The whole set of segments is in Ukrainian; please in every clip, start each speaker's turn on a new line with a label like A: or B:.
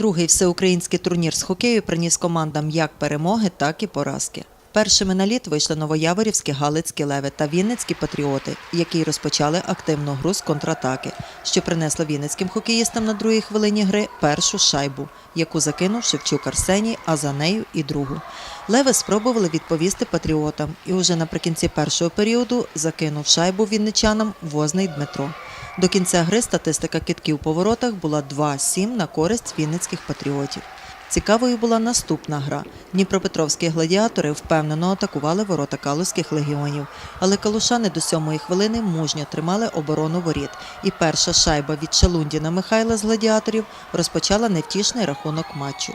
A: Другий всеукраїнський турнір з хокею приніс командам як перемоги, так і поразки. Першими на лід вийшли новояворівські Галицькі леви та Вінницькі патріоти, які розпочали активну гру з контратаки, що принесло вінницьким хокеїстам на другій хвилині гри першу шайбу, яку закинув Шевчук Арсеній, а за нею і другу. Леви спробували відповісти патріотам і уже наприкінці першого періоду закинув шайбу вінничанам возний Дмитро. До кінця гри статистика китків по воротах була 2-7 на користь вінницьких патріотів. Цікавою була наступна гра. Дніпропетровські гладіатори впевнено атакували ворота калузьких легіонів, але калушани до сьомої хвилини мужньо тримали оборону воріт. І перша шайба від Шалундіна Михайла з гладіаторів розпочала невтішний рахунок матчу.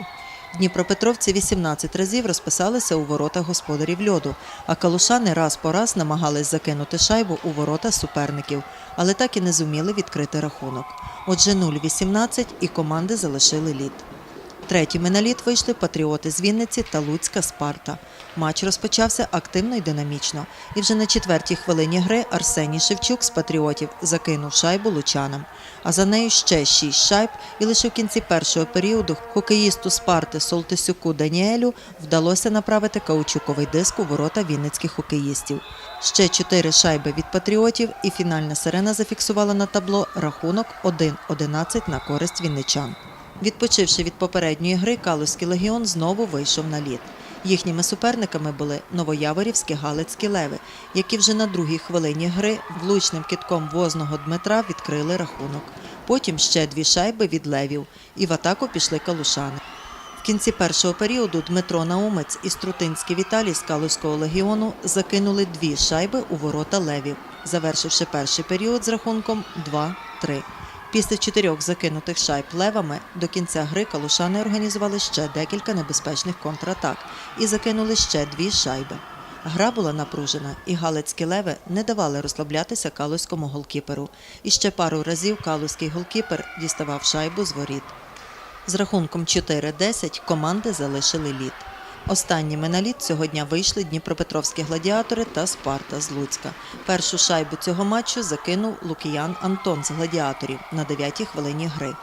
A: Дніпропетровці 18 разів розписалися у воротах господарів льоду, а калушани раз по раз намагались закинути шайбу у ворота суперників, але так і не зуміли відкрити рахунок. Отже, 0-18 і команди залишили лід. Третіми на лід вийшли патріоти з Вінниці та Луцька Спарта. Матч розпочався активно і динамічно. І вже на четвертій хвилині гри Арсеній Шевчук з патріотів закинув шайбу лучанам. А за нею ще шість шайб, і лише в кінці першого періоду хокеїсту Спарти Солтисюку Даніелю вдалося направити каучуковий диск у ворота вінницьких хокеїстів. Ще чотири шайби від патріотів, і фінальна сирена зафіксувала на табло рахунок 1-11 на користь вінничан. Відпочивши від попередньої гри, Калузький легіон знову вийшов на лід. Їхніми суперниками були новояворівські Галицькі леви, які вже на другій хвилині гри влучним китком возного Дмитра відкрили рахунок. Потім ще дві шайби від левів, і в атаку пішли калушани. В кінці першого періоду Дмитро Наумець і Струтинський Віталій з Калузького легіону закинули дві шайби у ворота левів, завершивши перший період з рахунком 2-3. Після чотирьох закинутих шайб левами до кінця гри калушани організували ще декілька небезпечних контратак і закинули ще дві шайби. Гра була напружена, і галицькі леви не давали розслаблятися калузькому голкіперу. І ще пару разів калузький голкіпер діставав шайбу з воріт. З рахунком 4-10 команди залишили лід. Останніми на лід цього дня вийшли Дніпропетровські гладіатори та Спарта з Луцька. Першу шайбу цього матчу закинув Лукіян Антон з гладіаторів на 9-й хвилині гри.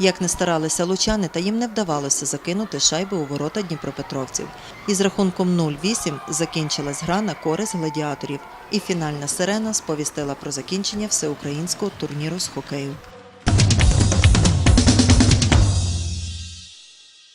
A: Як не старалися лучани, та їм не вдавалося закинути шайби у ворота Дніпропетровців. І з рахунком 0-8 закінчилась гра на користь гладіаторів, і фінальна сирена сповістила про закінчення всеукраїнського турніру з хокею.